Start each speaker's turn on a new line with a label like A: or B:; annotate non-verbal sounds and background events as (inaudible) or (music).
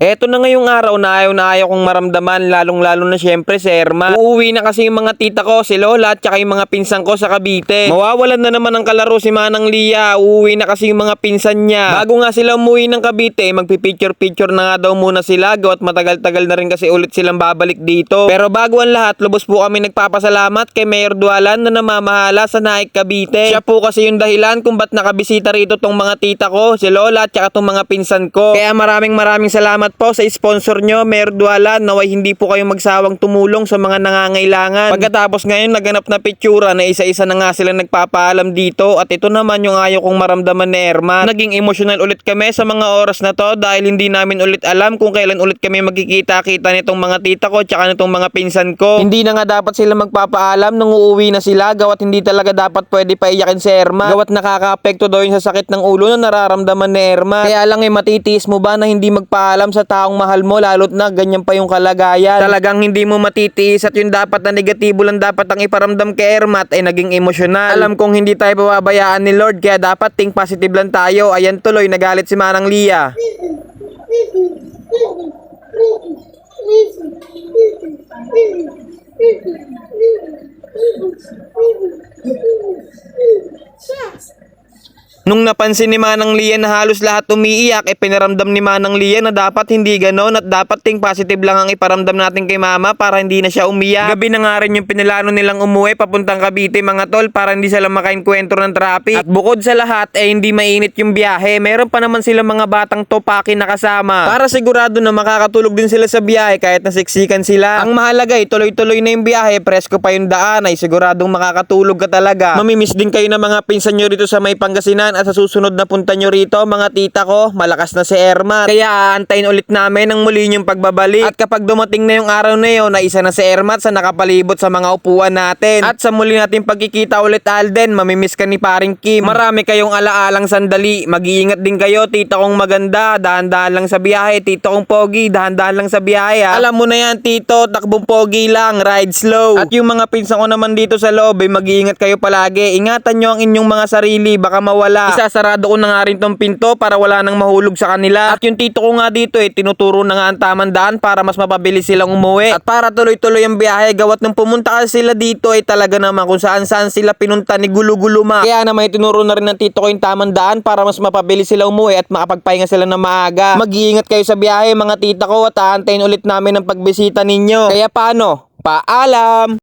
A: Eto na ngayong araw na ayaw na ayaw kong maramdaman lalong lalo na syempre si Erma. Uuwi na kasi yung mga tita ko, si Lola at saka yung mga pinsan ko sa Cavite. Mawawalan na naman ng kalaro si Manang Lia. Uuwi na kasi yung mga pinsan niya. Bago nga sila umuwi ng Cavite, magpipicture-picture na nga daw muna sila gawat matagal-tagal na rin kasi ulit silang babalik dito. Pero bago ang lahat, lubos po kami nagpapasalamat kay Mayor Dualan na namamahala sa Naik Cavite. Siya po kasi yung dahilan kung ba't nakabisita rito tong mga tita ko, si Lola at saka tong mga pinsan ko. Kaya maraming maraming salamat po sa sponsor nyo, Mayor. Naway hindi po kayo magsawang tumulong sa mga nangangailangan. Pagkatapos ngayon, naganap na pitsura na isa-isa na nga sila nagpapaalam dito. At ito naman yung ayaw kong maramdaman ni Erma. Naging emotional ulit kami sa mga oras na to dahil hindi namin ulit alam kung kailan ulit kami magkikita-kita nitong mga tita ko tsaka nitong mga pinsan ko. Hindi na nga dapat sila magpapaalam nung uuwi na sila gawat hindi talaga dapat pwede paiyakin si Erma. Gawat nakaka-apekto daw yun sa sakit ng ulo na nararamdaman ni Erma. Kaya lang eh matitiis mo ba na hindi magpaalam sa taong mahal mo lalo't na ganyan pa yung kalagayan. Talagang hindi mo matitiis at yung dapat na negatibo lang dapat ang iparamdam kay Erma at ay naging emosyonal. Alam kong hindi tayo pababayaan ni Lord kaya dapat think positive lang tayo. Ayan tuloy nagalit si Manang Lia. (laughs) Nung napansin ni Manang Lia na halos lahat umiiyak, e pinaramdam ni Manang Lia na dapat hindi ganon at dapat ting positive lang ang iparamdam natin kay Mama para hindi na siya umiyak. Gabi na nga rin yung pinilano nilang umuwi papuntang Cavite mga tol para hindi sila makainkwentro ng traffic. At bukod sa lahat, eh hindi mainit yung biyahe. Meron pa naman silang mga batang topaki na kasama. Para sigurado na makakatulog din sila sa biyahe kahit nasiksikan sila. Ang mahalaga ay tuloy-tuloy na yung biyahe, presko pa yung daan ay siguradong makakatulog ka talaga. Mamimiss din kayo ng mga pinsan nyo rito sa may Pangasinan at sa susunod na punta nyo rito mga tita ko, malakas na si Ermat. Kaya aantayin ulit namin ang muli yung pagbabalik. At kapag dumating na yung araw na yun, na isa na si Ermat sa nakapalibot sa mga upuan natin. At sa muli natin pagkikita ulit Alden, mamimiss ka ni paring Kim. Marami kayong alaalang sandali. Mag-iingat din kayo, tita kong maganda. Dahan-dahan lang sa biyahe. Tito kong pogi, dahan-dahan lang sa biyahe. ha. Alam mo na yan, tito, takbong pogi lang, ride slow. At yung mga pinsan ko naman dito sa loob, ay mag-iingat kayo palagi. Ingatan nyo ang inyong mga sarili, baka mawala. Isasarado ko na nga rin tong pinto para wala nang mahulog sa kanila. At yung tito ko nga dito, eh, tinuturo na nga ang tamang daan para mas mapabilis silang umuwi. At para tuloy-tuloy ang biyahe, gawat nung pumunta sila dito, ay talaga naman kung saan-saan sila pinunta ni Guluguluma. Kaya na may tinuro na rin ng tito ko yung tamang daan para mas mapabilis sila umuwi at makapagpahinga sila ng maaga. Mag-iingat kayo sa biyahe mga tita ko at aantayin ulit namin ang pagbisita ninyo. Kaya paano? Paalam!